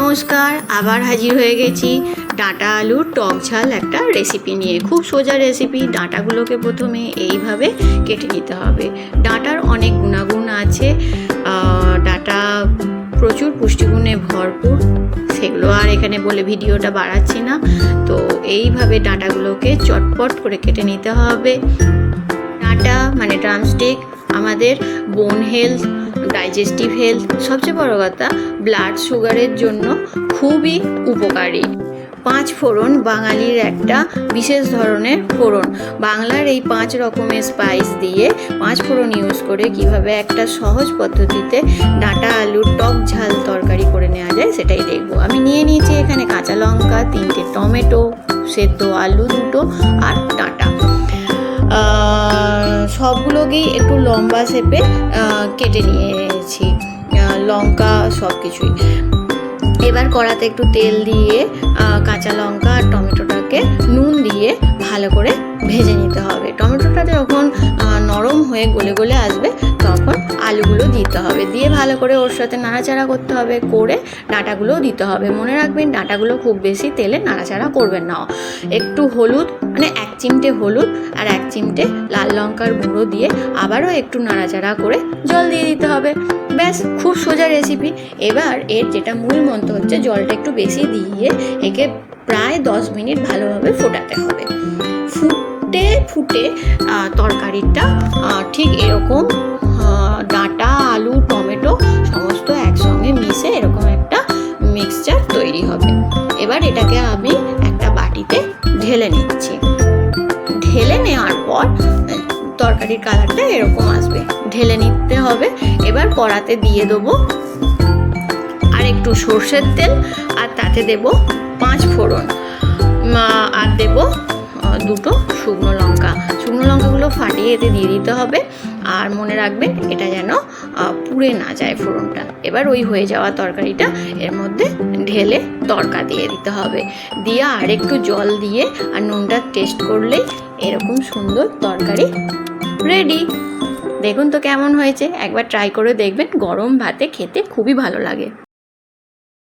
নমস্কার, আবার হাজির হয়ে গেছি ডাঁটা আলুর টক ঝাল একটা রেসিপি নিয়ে। খুব সোজা রেসিপি ডাঁটাগুলোকে প্রথমে এইভাবে কেটে নিতে হবে। ডাঁটার অনেক গুণাগুণ আছে ডাঁটা প্রচুর পুষ্টিগুণে ভরপুর, সেগুলো আর এখানে বলে ভিডিওটা বাড়াচ্ছি না। তো এইভাবে ডাঁটাগুলোকে চটপট করে কেটে নিতে হবে। ডাঁটা মানে ড্রামস্টিক আমাদের বোন হেলথ ডাইজেস্টিভ হেলথ সবচেয়ে বড় কথা ব্লাড সুগারের জন্য খুবই উপকারী। পাঁচ ফোড়ন বাঙালির একটা বিশেষ ধরনের ফোড়ন। বাংলার এই পাঁচ রকমের স্পাইস দিয়ে পাঁচ ফোড়ন ইউজ করে কীভাবে একটা সহজ পদ্ধতিতে ডাঁটা আলুর টক ঝাল তরকারি করে নেওয়া যায়, সেটাই দেখব। আমি নিয়ে নিয়েছি এখানে কাঁচা লঙ্কা, তিনটে টমেটো, সেদ্ধ আলু দুটো আর ডাঁটা। সবগুলোকেই একটু লম্বা শেপে কেটে নিয়েছি। লঙ্কা সব কিছুই এবার কড়াতে একটু তেল দিয়ে কাঁচা লঙ্কা আর টমেটোটাকে নুন দিয়ে ভালো করে ভেজে নিতে হবে। টমেটোটা যখন নরম হয়ে গলে গলে আসবে, তখন আলুগুলো দিতে হবে। দিয়ে ভালো করে ওর সাথে নাড়াচাড়া করতে হবে, করে ডাঁটাগুলোও দিতে হবে। মনে রাখবেন, ডাঁটাগুলো খুব বেশি তেলে নাড়াচাড়া করবেন না। একটু হলুদ মানে চিমটে হলুদ আর এক চিমটে লাল লঙ্কার গুঁড়ো দিয়ে আবারও একটু নাড়াচাড়া করে জল দিয়ে দিতে হবে। ব্যাস, খুব সোজা রেসিপি এবার এর যেটা মূল মন্ত্র হচ্ছে, জলটা একটু বেশি দিয়ে একে প্রায় দশ মিনিট ভালোভাবে ফোটাতে হবে। ফুটে ফুটে তরকারিটা ঠিক এরকম ডাঁটা, আলু, টমেটো সমস্ত একসঙ্গে মিশে এরকম একটা মিক্সচার তৈরি হবে। এবার এটাকে আমি একটা বাটিতে ঢেলে নিচ্ছি। নেওয়ার পর, তরকারির কালারটা এরকম আসবে। ঢেলে নিতে হবে। এবার কড়াতে দিয়ে দেবো আর একটু সর্ষের তেল, আর তাতে দেবো পাঁচ ফোড়ন। এতে দিয়ে দিতে হবে। আর মনে রাখবেন এটা যেন পুড়ে না যায় ফোড়নটা। এবার ওই হয়ে যাওয়া তরকারিটা এর মধ্যে ঢেলে তড়কা দিয়ে দিতে হবে। দিয়ে আর একটু জল দিয়ে আর নুনটা টেস্ট করলে এরকম সুন্দর তরকারি রেডি দেখুন তো কেমন হয়েছে, একবার ট্রাই করে দেখবেন। গরম ভাতে খেতে খুবই ভালো লাগে।